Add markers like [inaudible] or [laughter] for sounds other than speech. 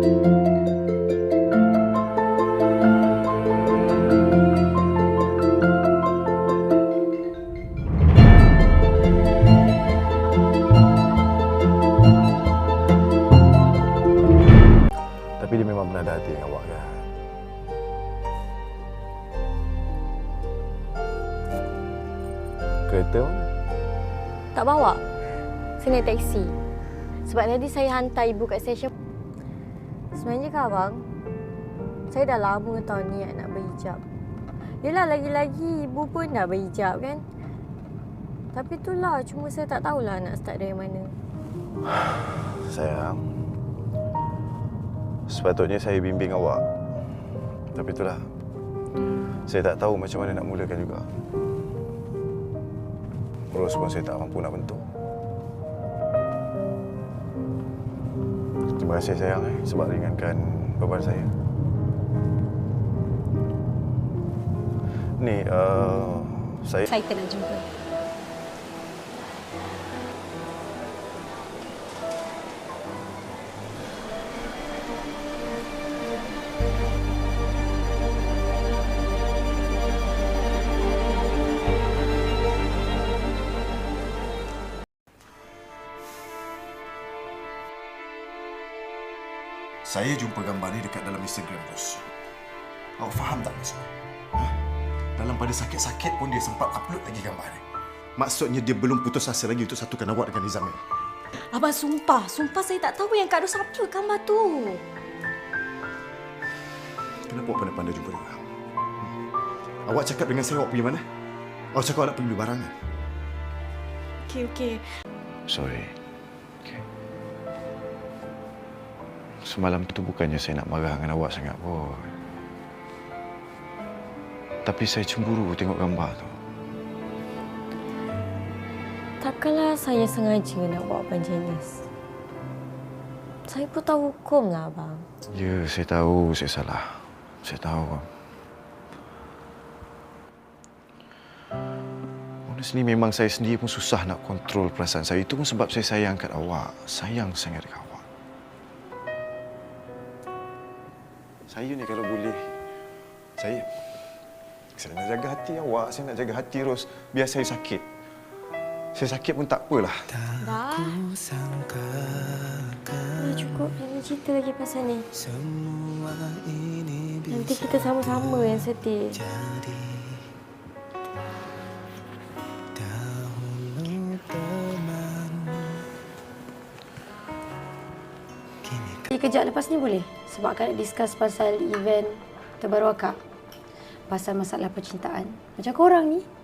Kan? Kereta mana? Tak bawa. Saya naik teksi. Sebab tadi saya hantar ibu kat stesen. Sebenarnya kan abang, saya dah lama tahu niat nak berhijab. Yelah lagi-lagi ibu pun dah berhijab kan. Tapi itulah, cuma saya tak tahulah nak start dari mana. [sighs] Sayang. Sepatutnya saya bimbing awak. Tapi itulah. Saya tak tahu macam mana nak mulakan juga. Urus pun saya tak mampu nak bentuk. Terima kasih sayang eh, sebab ringankan beban saya. Ni, uh, saya... Saya nak jumpa. Saya jumpa gambar ni dekat dalam Instagram bos. Awak faham tak maksudnya? Ha? Dalam pada sakit-sakit pun dia sempat upload lagi gambar ni. Maksudnya dia belum putus asa lagi untuk satukan awak dengan Nizamil. Abang sumpah, sumpah saya tak tahu yang Kak Ros upload gambar tu. Kenapa awak pandai-pandai jumpa dia orang? Hmm? Awak cakap dengan saya awak pergi mana? Awak cakap awak nak pergi beli barang kan? Okey, okey. Sorry. Semalam tu bukannya saya nak marah dengan awak sangat pun. Tapi saya cemburu tengok gambar tu. Takkanlah saya sengaja nak buat abang jealous. Saya pun tahu hukum lah abang. Ya, saya tahu saya salah. Saya tahu. Honestly, memang saya sendiri pun susah nak kontrol perasaan saya. Itu pun sebab saya sayang kat awak. Sayang sangat dekat Saya ni kalau boleh, saya saya nak jaga hati awak. Saya nak jaga hati Ros. Biar saya sakit. Saya sakit pun tak apalah. Dah. Dah cukup. Jangan cerita lagi pasal ni. Nanti kita sama-sama yang sedih. Kejap lepas ni boleh? Sebab akan nak discuss pasal event terbaru akak. Pasal masalah percintaan. Macam korang ni.